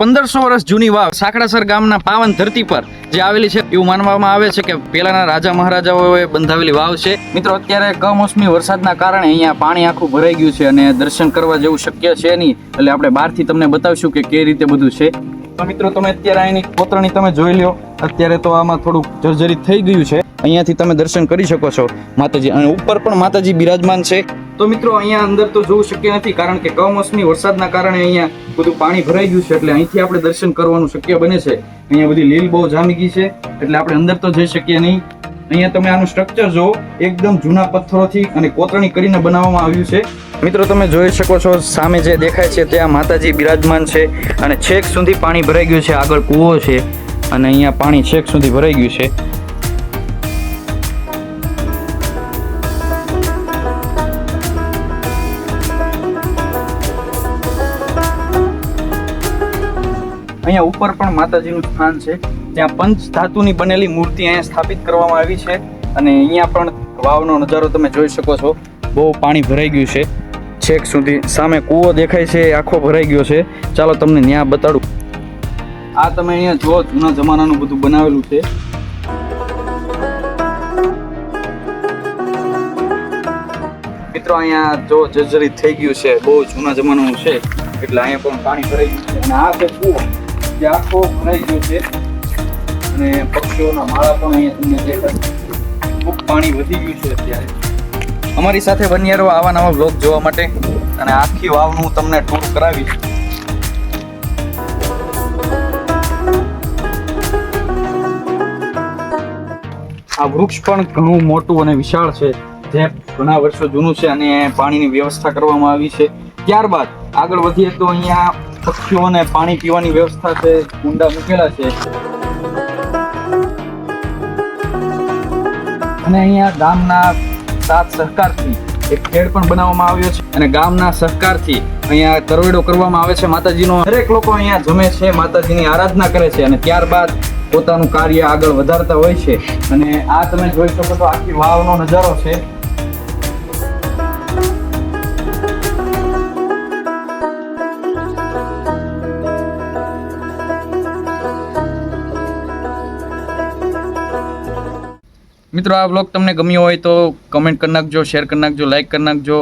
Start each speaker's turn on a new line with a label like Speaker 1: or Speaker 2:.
Speaker 1: પંદરસો વર્ષ જૂની વાવ સાંકડાસર ગામના પાવન ધરતી પર, જે આવેલી છે, એવું માનવામાં આવે છે કે પહેલાના રાજા મહારાજાઓએ બંધાવેલી વાવ છે. મિત્રો, અત્યારે કમોસમી વરસાદના કારણે અહીંયા પાણી આખું ભરાઈ ગયું છે અને દર્શન કરવા જેવું શક્ય છે નહીં. એટલે આપણે બહારથી તમને બતાવશું કે કઈ રીતે બધું છે. તો મિત્રો, તમે અત્યારે અહીંની કોતરણી તમે જોઈ લ્યો. અત્યારે તો આમાં થોડુંક જર્જરિત થઈ ગયું છે. અહીંયાથી તમે દર્શન કરી શકો છો. માતાજી, અને ઉપર પણ માતાજી બિરાજમાન છે. તો મિત્રો, અહીંયા અંદર તો જોવું શક્ય નથી, કારણ કે કમોસમી વરસાદના કારણે અહીંયા બધું પાણી ભરાઈ ગયું છે, એટલે અહીંથી આપણે દર્શન કરવાનું શક્ય બને છે. અહીંયા બધી લીલ બહુ જામી ગઈ છે, એટલે આપણે અંદર તો જઈ શકીએ નહીં. અહીંયા તમે આનું સ્ટ્રક્ચર જો એકદમ જૂના પથ્થરોથી અને કોતરણી કરીને બનાવવામાં આવ્યું છે. મિત્રો, તમે જોઈ શકો છો, સામે જે દેખાય છે ત્યાં માતાજી બિરાજમાન છે અને છેક સુધી પાણી ભરાઈ ગયું છે, આગળ કૂવો છે અને અહીંયા પાણી છેક સુધી ભરાઈ ગયું છે. અહીંયા ઉપર પણ માતાજીનું સ્થાન છે. ત્યાં પંચ ધાતુની બનેલી મૂર્તિ અહીંયા સ્થાપિત કરવામાં આવી છે અને અહીંયા પણ વાવનો નજારો તમે જોઈ શકો છો. બહુ પાણી ભરાઈ ગયું છે. છેક સુધી સામે કૂવો દેખાય છે, આખો ભરાઈ ગયો છે. ચાલો તમને ત્યાં બતાડું. આ તમે અહીંયા જુઓ, જૂના જમાનાનું બધું બનાવેલું છે. મિત્રો અહીંયા જો જર્જરિત થઈ ગયું છે, બહુ જૂના જમાનાનું છે, એટલે અહીંયા પણ પાણી ભરાઈ ગયું છે. અને આ છે કૂવો. જે ભરાઈ ગયો છે અને પક્ષીઓના માળા પણ અહીંયા તમને દેખાય. ખૂબ પાણી વધી ગયું છે અત્યારે. અમારી સાથે બન્યા આવા નવા બ્લોગ જોવા માટે અને આખી વાવનું તમને ટૂર કરાવીશ. આ વૃક્ષ પણ ઘણું મોટું અને વિશાળ છે. જે ઘણા વર્ષો જૂનું છે અને પાણીની વ્યવસ્થા કરવામાં આવી છે. ત્યારબાદ આગળ વધીએ તો અહીંયા પક્ષીઓને પાણી પીવાની વ્યવસ્થા છે કુંડા મૂકેલા છે. અને અહીંયા ગામના સાથ સહકારથી એક ખેડ પણ બનાવવામાં આવ્યો છે અને ગામના સહકારથી અહીંયા કરવેડો કરવામાં આવે છે માતાજીનો. દરેક લોકો અહીંયા જમે છે, માતાજીની આરાધના કરે છે અને ત્યારબાદ પોતાનું કાર્ય આગળ વધારતા હોય છે. અને આ તમે જોઈ શકો તો આખી વાવનો નજારો છે. મિત્રો, આ બ્લોગ તમને ગમ્યો હોય તો કમેન્ટ કરી નાખજો શેર કરી નાખજો લાઈક કરી નાખજો.